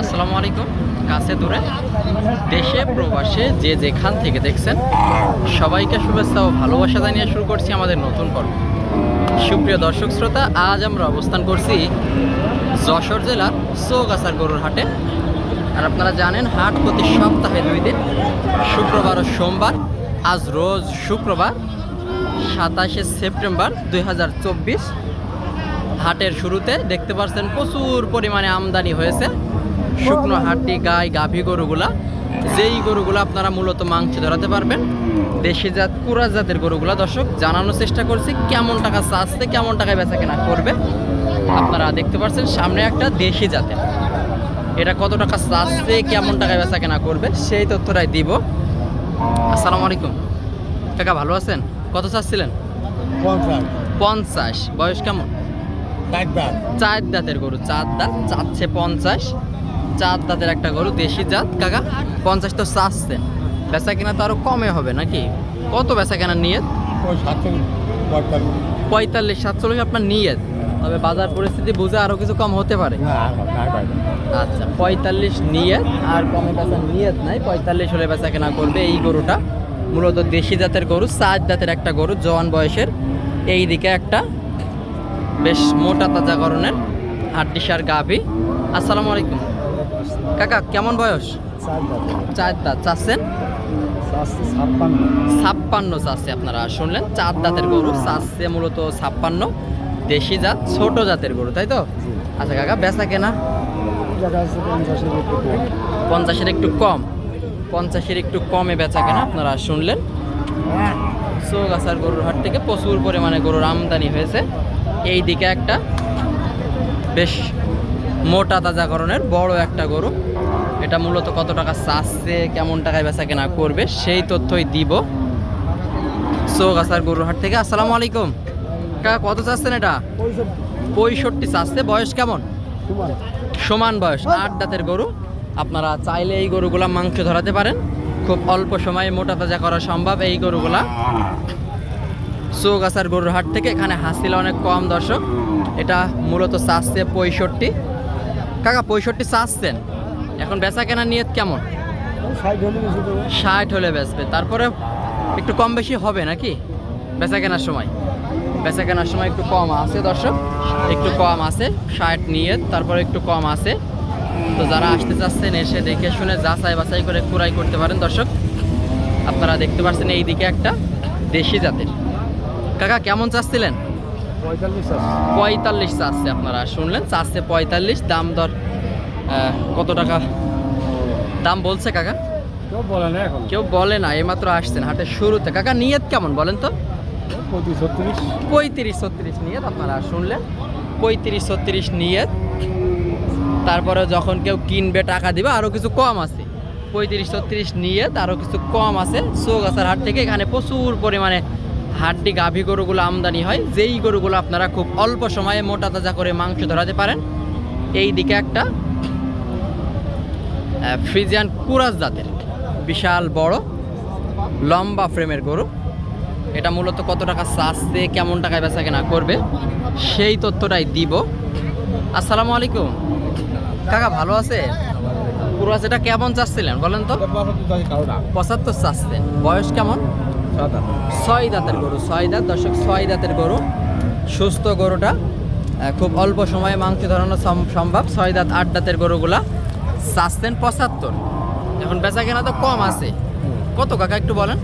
আসসালামু আলাইকুম। কাছে দূরে, দেশে, প্রবাসে, যে যেখান থেকে দেখছেন, সবাইকে শুভেচ্ছা ও ভালোবাসা জানিয়ে শুরু করছি আমাদের নতুন পর্ব। সুপ্রিয় দর্শক শ্রোতা, আজ আমরা অবস্থান করছি যশোর জেলার চৌগাছার গরুর হাটে। আর আপনারা জানেন, হাট প্রতি সপ্তাহে দুই দিন, শুক্রবার ও সোমবার, আজ রোজ শুক্রবার, সাতাশে সেপ্টেম্বর দুই হাজার চব্বিশ। হাটের শুরুতে দেখতে পাচ্ছেন প্রচুর পরিমাণে আমদানি হয়েছে। শুকনো হাড্ডি গাই গাভী গরুগুলা যেই গরুগুলো আপনারা মূলত মাংস ধরাতে পারবেন দেশি জাত কুরা জাতের গরুগুলা। দর্শক জানানোর চেষ্টা করছি কেমন টাকা চাচ্ছে কেমন টাকায় বেচা কেনা করবে। আপনারা দেখতে পাচ্ছেন সামনে একটা দেশি জাতের এটা কত টাকা চাচ্ছে কেমন টাকায় বেচা কেনা করবে সেই তথ্যটাই দিব। আসসালামু আলাইকুম। কাকা ভালো আছেন? কত চাচ্ছিলেন? পঞ্চাশ। পঞ্চাশ। বয়স কেমন? চার দাঁতের গরু চার দাঁত চাচ্ছে পঞ্চাশ। চার দাঁতের একটা গরু দেশি জাত কাকা। পঞ্চাশ তো চাচ্ছেন বেচা কেনা তো আরও কমে হবে নাকি? কত বেচা কেনা নিয়ত? পঁয়তাল্লিশ। সাতচল্লিশ আপনার নিয়ত। তবে বাজার পরিস্থিতি বুঝে আরও কিছু কম হতে পারে। আচ্ছা পঁয়তাল্লিশ নিয়ত আর কমে বেচা নিয়ত নাই। পঁয়তাল্লিশ হলে বেচা কেনা করবে এই গরুটা। মূলত দেশি জাতের গরু চার জাতের একটা গরু জওয়ান বয়সের। এই দিকে একটা বেশ মোটা তাজা করণের হাড্ডিসার গাভি। আসসালামু আলাইকুম। কাকা কেমন বয়স? চার দাঁত চাচ্ছেন? ছাপ্পান্ন চাচ্ছে আপনারা। শুনলেন? চার দাঁতের গরু চাচ্ছে মূলত ছাপ্পান্ন। দেশি জাত ছোট জাতের গরু তাই তো? আচ্ছা কাকা বেচা কেনা? পঞ্চাশের একটু কম। পঞ্চাশের একটু কম পঞ্চাশের একটু কমে বেচা কেনা আপনারা শুনলেন? চৌগাছার গরুর হাট থেকে প্রচুর পরিমাণে গরুর আমদানি হয়েছে। এই দিকে একটা বেশ মোটা তাজাকরণের বড় একটা গরু। এটা মূলত কত টাকা চাচ্ছে, কেমন টাকায় বেচা কেনা করবে, সেই তথ্যই দিব। চৌগাছার গরুর হাট থেকে আসসালামু আলাইকুম। কাকা, কত চাচ্ছেন এটা? পঁয়ষট্টি চাচ্ছে। বয়স কেমন? সমান বয়স, আট দাঁতের গরু। আপনারা চাইলে এই গরুগুলা মাংস ধরাতে পারেন। খুব অল্প সময়ে মোটা তাজা করা সম্ভব এই গরুগুলা। চৌগাছার গরুর হাট থেকে এখানে হাসিল অনেক কম দর্শক। এটা মূলত চাচ্ছে পঁয়ষট্টি। কাকা পঁয়ষট্টি চাচ্ছেন। এখন বেচা কেনা নিয়ত কেমন? ষাট হলে বেচবে। তারপরে একটু কম বেশি হবে নাকি? বেচা কেনার সময়। বেচা কেনার সময় একটু কম আছে দর্শক। একটু কম আছে ষাট নিয়ে তারপরে একটু কম আছে। তো যারা আসতে চাচ্ছেন এসে দেখে শুনে যাচাই বাছাই করে কুড়াই করতে পারেন দর্শক। আপনারা দেখতে পাচ্ছেন এই দিকে একটা দেশি জাতের। কাকা কেমন চাচ্ছিলেন? পঁয়তাল্লিশ চাচ্ছে। আপনারা শুনলেন? চাচ্ছে পঁয়তাল্লিশ দাম দর কত টাকা? দাম বলছে কাকা? কেউ বলে না এখন। কেউ বলে না এইমাত্র আসছেন হাটের শুরুতে। কাকা নিয়ত কেমন বলেন তো? পঁয়ত্রিশ ছত্রিশ। নিয়ত আপনারা শুনলেন? পঁয়ত্রিশ ছত্রিশ নিয়ত। তারপরে যখন কেউ কিনবে টাকা দিবে আরও কিছু কম আছে। পঁয়ত্রিশ ছত্রিশ নিয়ত আরও কিছু কম আছে। চৌগাছার হাট থেকে এখানে প্রচুর পরিমাণে হাড্ডি গাভী গরুগুলো আমদানি হয়। যেই গরুগুলো আপনারা খুব অল্প সময়ে মোটা তাজা করে মাংস ধরাতে পারেন এই দিকে একটা ফ্রিজিয়ান কুরাস জাতের বিশাল বড় লম্বা ফ্রেমের গরু। এটা মূলত কত টাকা চাচ্ছে কেমন টাকায় বেচা কেনা করবে সেই তথ্যটাই দিব। আসসালামু আলাইকুম। কাকা ভালো আছে? কুরাস এটা কেমন চাচ্ছিলেন বলেন তো? পঁচাত্তর চাচ্ছেন। বয়স কেমন? ছয় দাঁতের গরু ছয় দাঁত। দর্শক ছয় দাঁতের গরু। সুস্থ গরুটা খুব অল্প সময়ে মাংস ধরানো সম- সম্ভব। ছয় দাঁত আট দাঁতের গরুগুলা। চাচ্ছেন পঁচাত্তর। এখন বেচা কেনা তো কম আছে। কত কাকা একটু বলেন?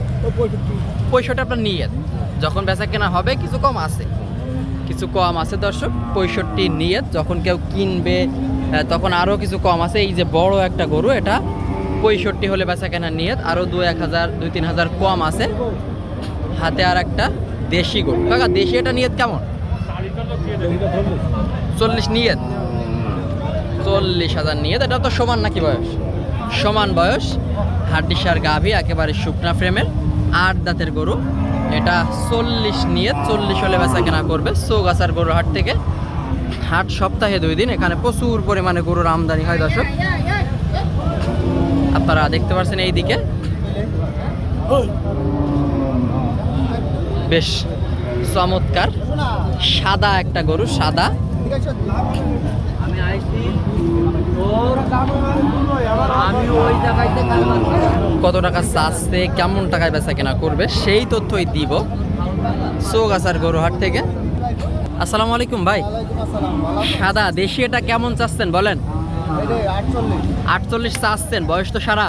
পঁয়ষট্টি। আপনার নিয়ত। যখন বেচা কেনা হবে কিছু কম আছে। কিছু কম আছে দর্শক পঁয়ষট্টি নিয়ত। যখন কেউ কিনবে তখন আরও কিছু কম আছে। এই যে বড় একটা গরু এটা পঁয়ষট্টি হলে বেচা কেনা নিয়ত আরও দু এক হাজার, দুই তিন হাজার কম আছে। হাতে আর একটা দেশি গরু। কাকা, দেশি এটা নিয়ত কেমন? চল্লিশ নিয়ত। চল্লিশ হাজার নিয়ত, এটা তো সমান নাকি বয়স? সমান বয়স। হাড্ডিসার গাভী, একেবারে শুকনা ফ্রেমের আট দাঁতের গরু। এটা চল্লিশ নিয়ে চল্লিশ হলে বেচা কেনা করবে। চৌগাছার গরু হাট থেকে হাট সপ্তাহে দুই দিন, এখানে প্রচুর পরিমাণে গরুর আমদানি হয় দর্শক। আপনারা দেখতে পাচ্ছেন এই দিকে বেশ চমৎকার। সাদা একটা গরু সাদা। আমি কত টাকা চাচ্ছে কেমন টাকায় বেচা কেনা করবে সেই তথ্যই দিব। চৌগাছার গরুহাট থেকে। আসসালামু আলাইকুম ভাই। সাদা দেশি এটা কেমন চাচ্ছেন বলেন? আটচল্লিশ চাচ্ছেন বয়স তো সারা।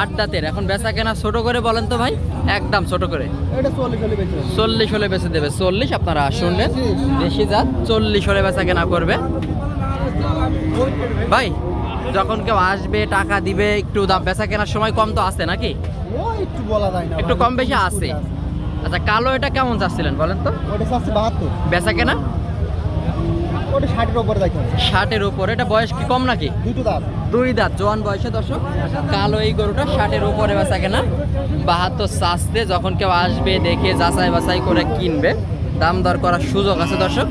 আট দাঁতের এখন বেচা কেনা ছোট করে বলেন তো ভাই একদম ছোট করে। চল্লিশ হলে বেচে দেবে চল্লিশ আপনারা শুনলেন দেশি জাত চল্লিশ হলে বেচা কেনা করবে। ভাই যখন কেউ আসবে টাকা দিবে একটু দাম বেচা কেনার সময় কম তো আছে নাকি? একটু বলা যায় না একটু কম বেশি আছে। আচ্ছা কালো এটা কেমন চাচ্ছিলেন বলেন তো? ওটা চাচ্ছে বাহাত্তর। বেচা কেনা? ওটা ষাটের উপরে হবে। ষাটের উপরে এটা বয়স কি কম নাকি? দুটো দাঁত। দুই দাঁত জোয়ান বয়সে দর্শক। কালো এই গরুটা ষাটের উপরে বেচা কেনা। বাহাত্তর চাষতে যখন কেউ আসবে দেখে যাচাই বাছাই করে কিনবে দাম দর করার সুযোগ আছে দর্শক।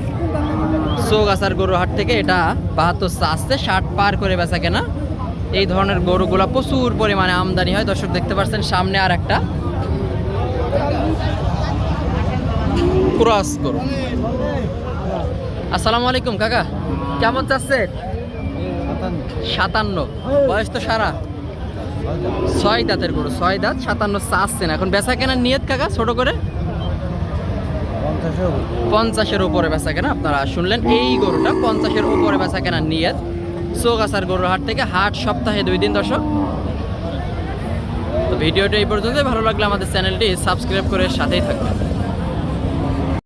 চৌগাছার গরু হাট থেকে এটা বাহাত্তর চাষতে ষাট পার করে বেচা কেনা। এই ধরনের গরুগুলা প্রচুর পরিমাণে আমদানি হয়। দর্শক দেখতে পাচ্ছেন সামনে আর একটা ক্রস গরু। আসসালামু আলাইকুম কাকা। কেমন চাচ্ছেন সাতান্ন। বয়স তো সারা। ছয় দাঁতের গরু ছয় দাঁত সাতান্ন চাচ্ছেন এখন বেচা কেনার নিয়ত কাকা ছোট করে? পঞ্চাশের উপরে বেচা কেনা আপনারা শুনলেন এই গরুটা পঞ্চাশের উপরে বেচা কেনার নিয়ত। চৌগাছার গরুর হাট থেকে হাট সপ্তাহে দুই দিন দর্শক। তো ভিডিওটা এই পর্যন্তই ভালো লাগলে আমাদের চ্যানেলটি সাবস্ক্রাইব করে সাথেই থাকবেন।